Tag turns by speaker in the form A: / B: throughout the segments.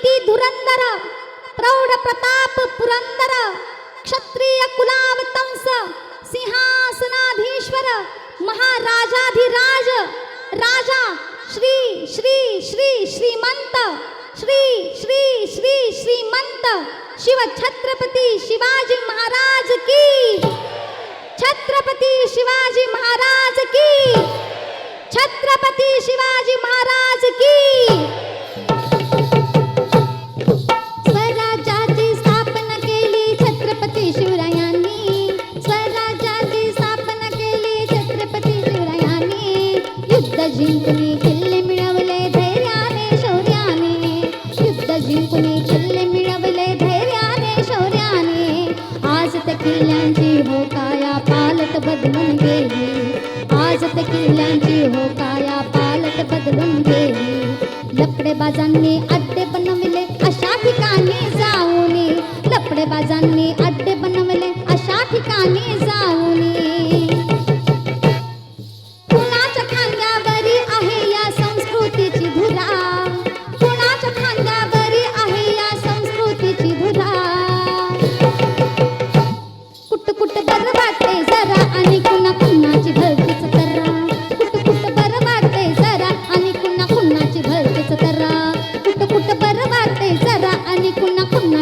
A: कीर्ती धुरंदर प्रौढ प्रताप पुरंदर क्षत्रिय कुलावतंस सिंहासनाधीश्वर महाराजाधिराज राजा श्री श्री श्री श्रीमंत श्री श्री श्री श्रीमंत शिव छत्रपती शिवाजी महाराज की। छत्रपती शिवाजी महाराज की। छत्रपती शिवाजी महाराज की। जिंकून किल्ले मिळवले धैर्याने शौर्याने. युद्ध जिंकून मिळवले धैर्याने शौर्याने. आज तर किल्ल्यांची हो काया पालत बदलून गेली. आज तर किल्ल्यांची हो काया पालत बदलून गेली. लपडेबाजांनी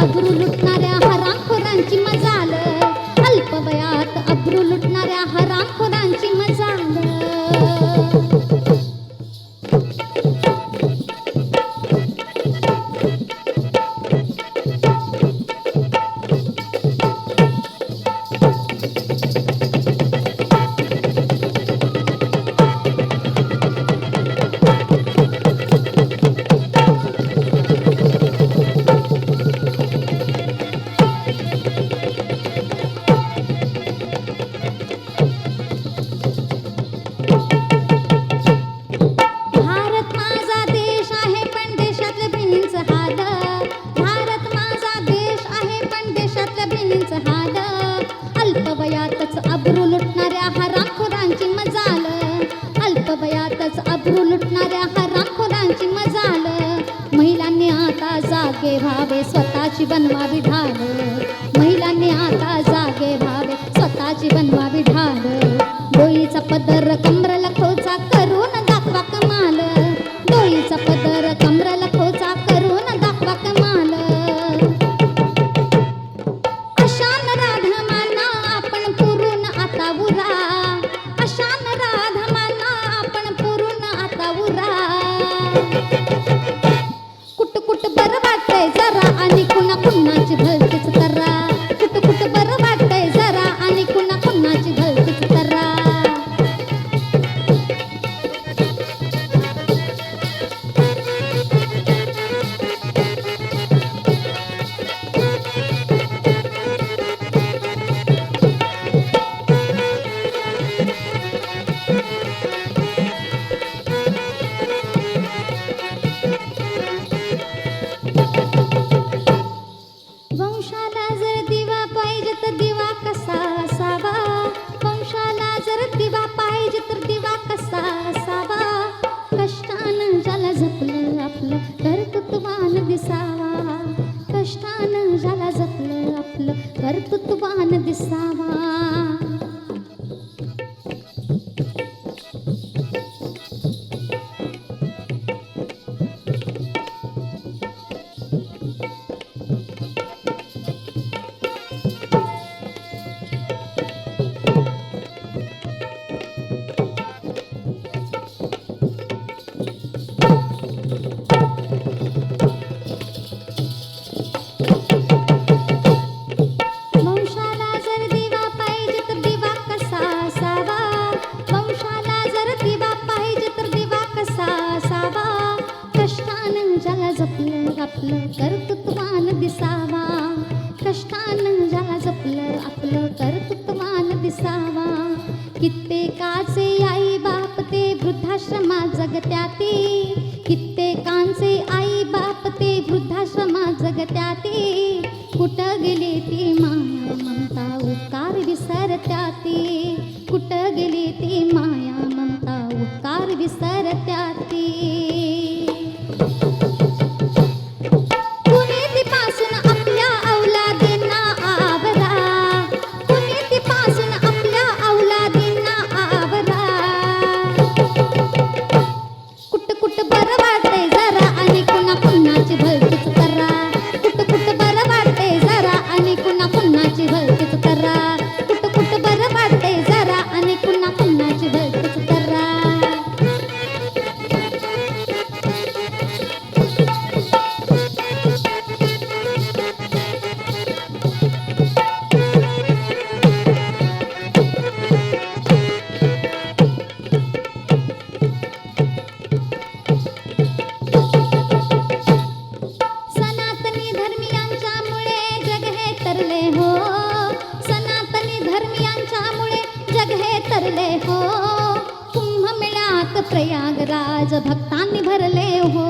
A: আবরুল উত্তারে स्वाभिधान डोईचा पदर कम तुतु वान दिसावा कित्येकाचे आई बाप ते वृद्धाश्रमा जगत्याते. कित्येकांचे आई बाप ते वृद्धाश्रमा जगत्याते. कुठं गेले ते माया ममता उपकार विसरत्याती. राज भक्तांनी भरले हो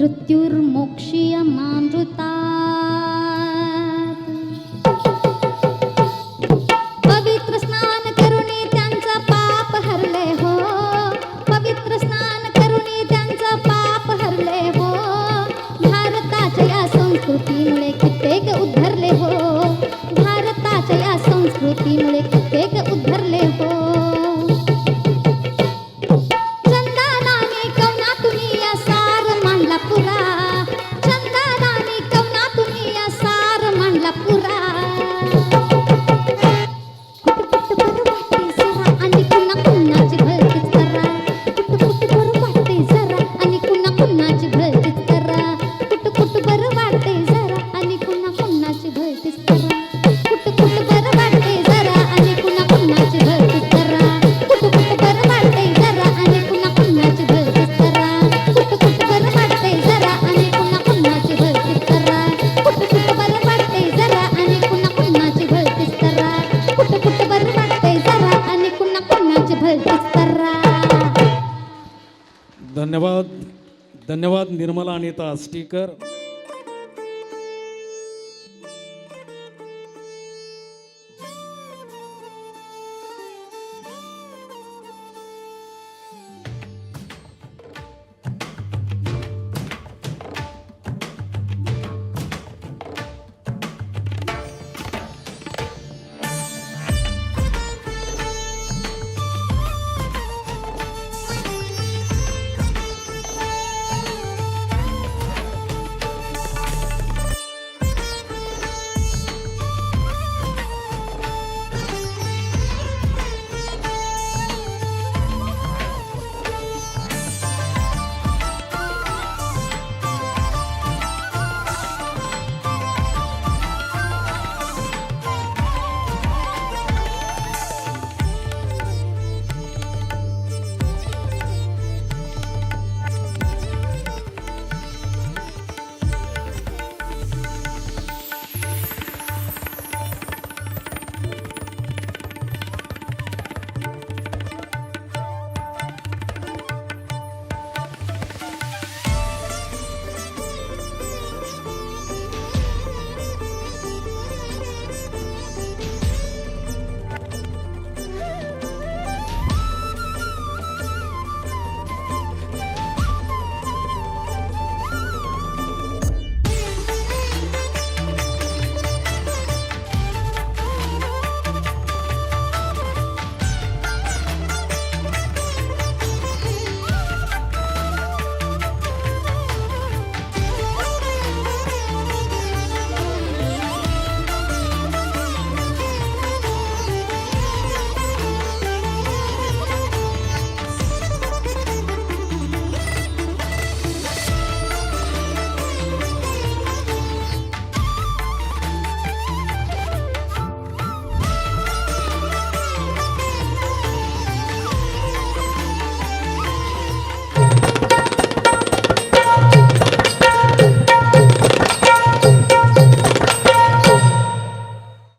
A: मृत्युर्मोक्षी
B: धन्यवाद. धन्यवाद निर्मला अनिता आष्टीकर